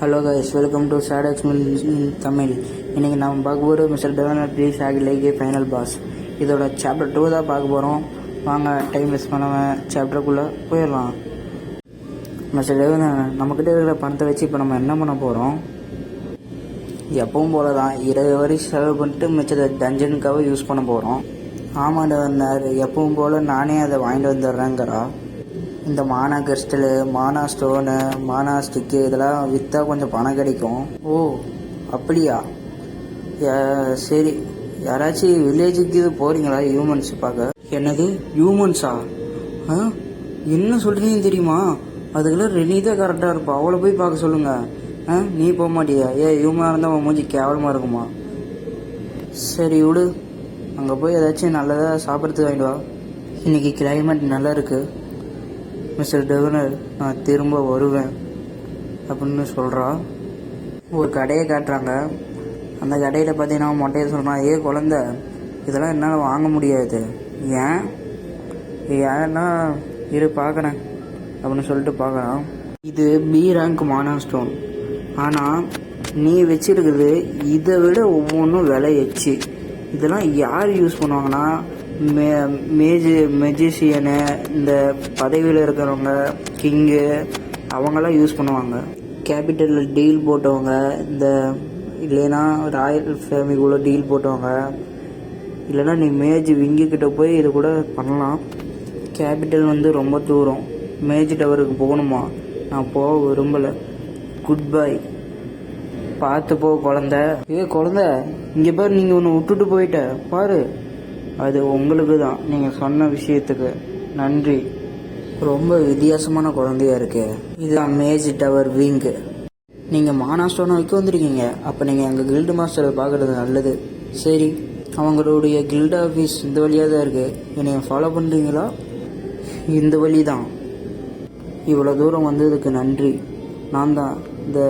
Hello guys welcome to sat explain Tamil இன்றைக்கி நம்ம பார்க்க போகிற மிஸ்டர் டெவலப் ப்ளீஸ் ஆகி லைக் ஃபைனல் பாஸ் இதோட சாப்டர் டூ தான் பார்க்க போகிறோம் வாங்க டைம் வேஸ்ட் பண்ணாமல் சாப்டருக்குள்ளே போயிடலாம். மிஸ்டர் டெவன் நம்மக்கிட்ட இருக்கிற பணத்தை வச்சு இப்போ நம்ம என்ன பண்ண போகிறோம் எப்பவும் போல தான் இருபது வரி செலவு பண்ணிட்டு மிச்சத்தை டஞ்சனுக்காக யூஸ் பண்ண போகிறோம் ஆமாம் வந்தார் எப்பவும் போல் நானே அதை வாங்கிட்டு வந்துடுறேங்கிறா இந்த மானா கிறிஸ்டலு மானா ஸ்டோனு மானா ஸ்டிக்கு இதெல்லாம் விற்றா கொஞ்சம் பணம் கிடைக்கும். ஓ அப்படியா? சரி. யாராச்சும் வில்லேஜுக்கு இது போகிறீங்களா ஹியூமன்ஸ் பார்க்க? என்னது ஹியூமன்ஸா? ஆ? என்ன சொல்கிறீங்கன்னு தெரியுமா? அதுக்கெல்லாம் ரெனி தான் கரெக்டாக இருப்பா. அவளை போய் பார்க்க சொல்லுங்கள் ஆ? நீ போக மாட்டியா? ஏ ஹியூமனாக இருந்தால் அவன் மூஞ்சி கேவலமாக இருக்குமா? சரி விடு. அங்கே போய் ஏதாச்சும் நல்லதாக சாப்பிட்றதுக்கு வாங்கிட்டு வா. கிளைமேட் நல்லா இருக்குது மிஸ்டர் டெவனர் நான் திரும்ப வருவேன் அப்படின்னு சொல்கிறா ஒரு கடையை காட்டுறாங்க. அந்த கடையில் பார்த்தீங்கன்னா மொட்டையை சொல்கிறான் ஏ குழந்த இதெல்லாம் என்னால் வாங்க முடியாது. ஏன்? ஏன்னா இரு பார்க்குறேன். அப்படின்னு சொல்லிட்டு பார்க்குறான். இது பி ரேங்க் மானா ஸ்டோன் ஆனால் நீ வச்சிருக்கிறது இதை விட ஒவ்வொன்றும் விலை எச்சு. இதெல்லாம் யார் யூஸ் பண்ணுவாங்கன்னா மே மேஜி மெஜிஷியனு இந்த பதவியில் இருக்கிறவங்க கிங்கு அவங்கெல்லாம் யூஸ் பண்ணுவாங்க. கேபிட்டலில் டீல் போட்டவங்க இந்த இல்லைன்னா ராயல் ஃபேமிலிக்குள்ளே டீல் போட்டவங்க இல்லைன்னா நீ மேஜ் விங்கிக்கிட்ட போய் இது கூட பண்ணலாம். கேபிட்டல் வந்து ரொம்ப தூரம். மேஜ் டவருக்கு போகணுமா? நான் போக விரும்பலை. குட் பை பார்த்து போ குழந்த. ஏ குழந்த இங்கே பாரு நீங்கள் ஒன்று விட்டுட்டு போயிட்ட. பாரு. அது உங்களுக்கு தான் நீங்கள் சொன்ன விஷயத்துக்கு நன்றி. ரொம்ப வித்தியாசமான குழந்தையா இருக்கு. இதுதான் மேஜ் டவர் விங்கு. நீங்கள் மானாஸ்டோனை வைக்க வந்திருக்கீங்க. அப்போ நீங்கள் எங்கள் கில்டு மாஸ்டரை பார்க்குறது நல்லது. சரி அவங்களுடைய கில்டு ஆஃபீஸ் இந்த வழியாக தான் இருக்குது என்னை ஃபாலோ பண்ணுறீங்களா இந்த வழி தான் இவ்வளோ தூரம் வந்ததுக்கு நன்றி. நான் தான் இந்த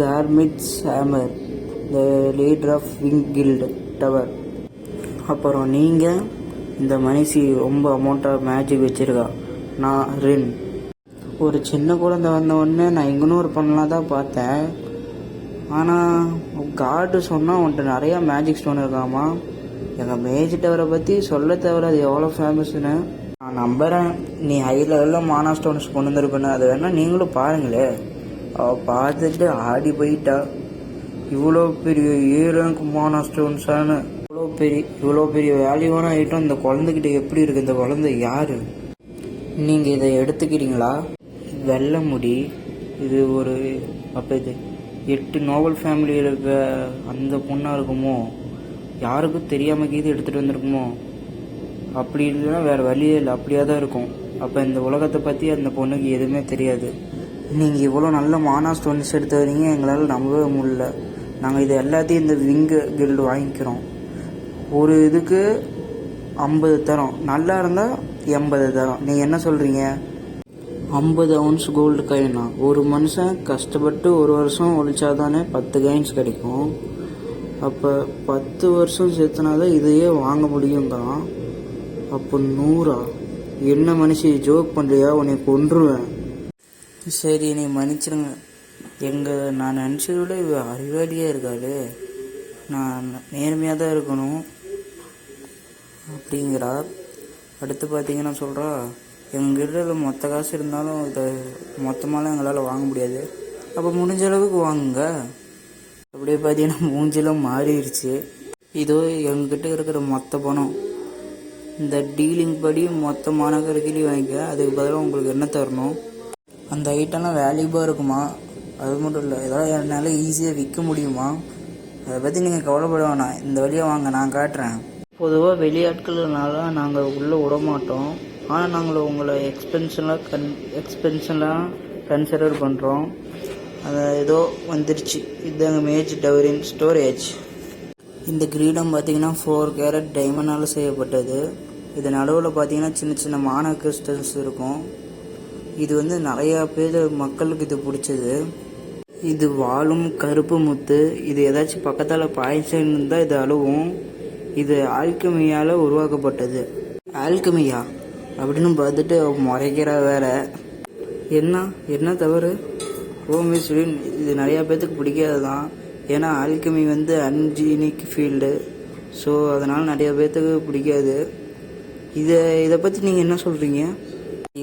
கார்மிட்ஸ் hammer the leader of wing guild tower அப்புறம் நீங்கள் இந்த மனுஷி ரொம்ப அமௌண்ட்டாக மேஜிக் வச்சுருக்கா? நான் ரின். ஒரு சின்ன குழந்தை வந்தவொடனே நான் இக்னோர் பண்ணலாம் தான் பார்த்தேன். ஆனால் காடு சொன்னால் உன்ட்ட நிறையா மேஜிக் ஸ்டோன் இருக்காமா எங்கள் மேஜ் டவரை பற்றி சொல்ல தவிர அது எவ்வளோ ஃபேமஸ்னு நான் நம்புகிறேன் நீ ஹை லெவலில் மானா ஸ்டோன்ஸ் கொண்டு வந்திருப்பேன்னு. அது வேணால் நீங்களும் பாருங்களே. அவள் பார்த்துட்டு ஆடி போயிட்டா. இவ்வளோ பெரிய ஏ மானா ஸ்டோன்ஸானு இவ்வளோ பெரிய இவ்வளோ பெரிய வேல்யூவான ஐட்டம் இந்த குழந்தைகிட்ட எப்படி இருக்கு? இந்த குழந்தை யாரு? நீங்கள் இதை எடுத்துக்கிறீங்களா? வெள்ளை முடி இது ஒரு அப்போ இது எட்டு நோபல் ஃபேமிலியில் இருக்க அந்த பொண்ணாக இருக்குமோ? யாருக்கும் தெரியாமல் கீது எடுத்துகிட்டு வந்திருக்குமோ? அப்படி இல்லைன்னா வேறு வழியே இல்லை. அப்படியே தான் இருக்கும். அப்போ இந்த உலகத்தை பற்றி அந்த பொண்ணுக்கு எதுவுமே தெரியாது. நீங்கள் இவ்வளோ நல்ல மானா ஸ்டோன்ஸ் எடுத்து வரீங்க எங்களால் நம்பவே முடியல. நாங்கள் இது எல்லாத்தையும் இந்த விங்கு கில்டு வாங்கிக்கிறோம். ஒரு இதுக்கு ஐம்பது தரோம். நல்லா இருந்தால் எண்பது தரோம். நீங்கள் என்ன சொல்கிறீங்க ஐம்பது அவுன்ஸ் கோல்டு காயினா ஒரு மனுஷன் கஷ்டப்பட்டு ஒரு வருஷம் ஒழிச்சாதானே பத்து காயின்ஸ் கிடைக்கும். அப்போ பத்து வருஷம் சேர்த்துனாதான் இதையே வாங்க முடியுங்கிறான் அப்போ நூறா. என்ன மனுஷி ஜோக் பண்ணுறியா உன்னை கொன்றுவேன். சரி நீ மன்னிச்சிருங்க. எங்கள் நான் நினச்சதை விட இவ அறிவாளியாக இருக்காளே. நான் நேர்மையாக தான் இருக்கணும். அப்படிங்கிறா. அடுத்து பார்த்தீங்கன்னா சொல்கிறா எங்ககிட்ட மொத்த காசு இருந்தாலும் இதை மொத்தமாலாம் எங்களால் வாங்க முடியாது. அப்போ முடிஞ்ச அளவுக்கு வாங்குங்க. அப்படியே பார்த்தீங்கன்னா மூஞ்சிலாம் மாறிடுச்சு இதோ எங்ககிட்ட இருக்கிற மொத்த பணம். இந்த டீலிங் படி மொத்த மாநகரக்கிலையும் வாங்கிக்க. அதுக்கு பதிலாக உங்களுக்கு என்ன தரணும்? அந்த ஐட்டம்லாம் வேல்யூபாக இருக்குமா? அது மட்டும் இல்லை ஏதாவது என்னால் ஈஸியாக விற்க முடியுமா? அதை பற்றி நீங்கள் கவலைப்பட வேணாம். இந்த வழியாக வாங்க நான் காட்டுறேன். பொதுவாக வெளியாட்கள்னால நாங்கள் உள்ளே விட மாட்டோம் ஆனால் நாங்கள் உங்களை எக்ஸ்பென்ஷன்லாம் கன் எக்ஸ்பென்ஷன்லாம் கன்சிடர் பண்ணுறோம் அது ஏதோ வந்துருச்சு. இதுதாங்க மேஜ் டவரின் ஸ்டோரேஜ் இந்த கிரீடம் பார்த்தீங்கன்னா ஃபோர் கேரட் டைமண்டால் செய்யப்பட்டது. இது நடுவில் பார்த்தீங்கன்னா சின்ன சின்ன மான கிறிஸ்டல்ஸ் இருக்கும். இது வந்து நிறையா பேர் மக்களுக்கு இது பிடிச்சது. இது வாழும் கருப்பு முத்து. இது ஏதாச்சும் பக்கத்தால் பாய்ச்சல் இருந்தால் இது அழுவும். இது ஆல்கமியால் உருவாக்கப்பட்டது. ஆல்கமியா? அப்படின்னு பார்த்துட்டு முறைக்கிற முறைக்கிறா வேற. என்ன? என்ன தவறு? ஓ மிஸ் இது நிறையா பேர்த்துக்கு பிடிக்காது தான் ஏன்னா ஆல்கமி வந்து அன்ஜீனிக் ஃபீல்டு ஸோ அதனால் நிறையா பேர்த்துக்கு பிடிக்காது. இதை இதை பற்றி நீங்கள் என்ன சொல்கிறீங்க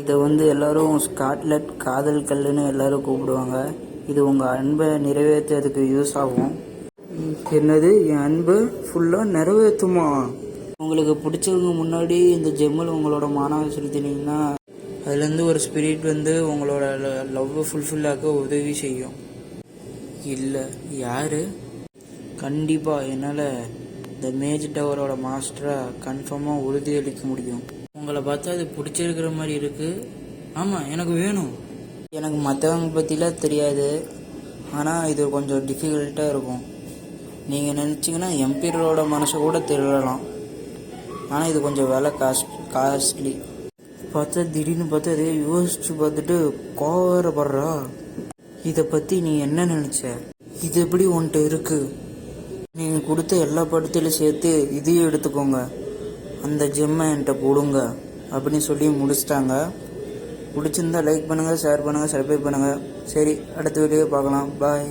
இதை வந்து எல்லோரும் ஸ்காட்லெட் காதல் கல்லுன்னு எல்லோரும் கூப்பிடுவாங்க. இது உங்கள் அன்பை நிறைவேற்றுறதுக்கு யூஸ் ஆகும். என்னது என் அன்பை ஃபுல்லாக நிறைவேற்றுமா? உங்களுக்கு பிடிச்சவங்க முன்னாடி இந்த ஜெம்மில் உங்களோட மானாவை செலுத்தினீங்கன்னா அதுலேருந்து ஒரு ஸ்பிரிட் வந்து உங்களோட லவ்வை ஃபுல்ஃபில் உதவி செய்யும். இல்லை யார்? கண்டிப்பாக என்னால் இந்த மேஜ் டவரோட மாஸ்டரை கன்ஃபார்மாக உறுதியளிக்க முடியும். உங்களை பார்த்தா அது பிடிச்சிருக்கிற மாதிரி இருக்குது ஆமாம் எனக்கு வேணும். எனக்கு மற்றவங்க பற்றிலாம் தெரியாது. ஆனால் இது கொஞ்சம் டிஃபிகல்ட்டாக இருக்கும். நீங்கள் நினச்சிங்கன்னா எம்பீரோட மனசை கூட திருடலாம். ஆனால் இது கொஞ்சம் விலை காஸ்ட் காஸ்ட்லி. பார்த்தா திடீர்னு பார்த்தா அதே யோசிச்சு பார்த்துட்டு கோவரப்படுறா. இதை பற்றி நீ என்ன நினச்ச? இது எப்படி உன்கிட்ட இருக்கு? நீங்கள் கொடுத்த எல்லா படத்திலும் சேர்த்து இதையும் எடுத்துக்கோங்க. அந்த ஜெம்மை என்கிட்ட போடுங்க. அப்படின்னு சொல்லி முடிச்சிட்டாங்க. பிடிச்சிருந்தா லைக் பண்ணுங்கள் ஷேர் பண்ணுங்கள் சப்ஸ்கிரைப் பண்ணுங்கள் சரி அடுத்த வீடியோ பார்க்கலாம். பாய்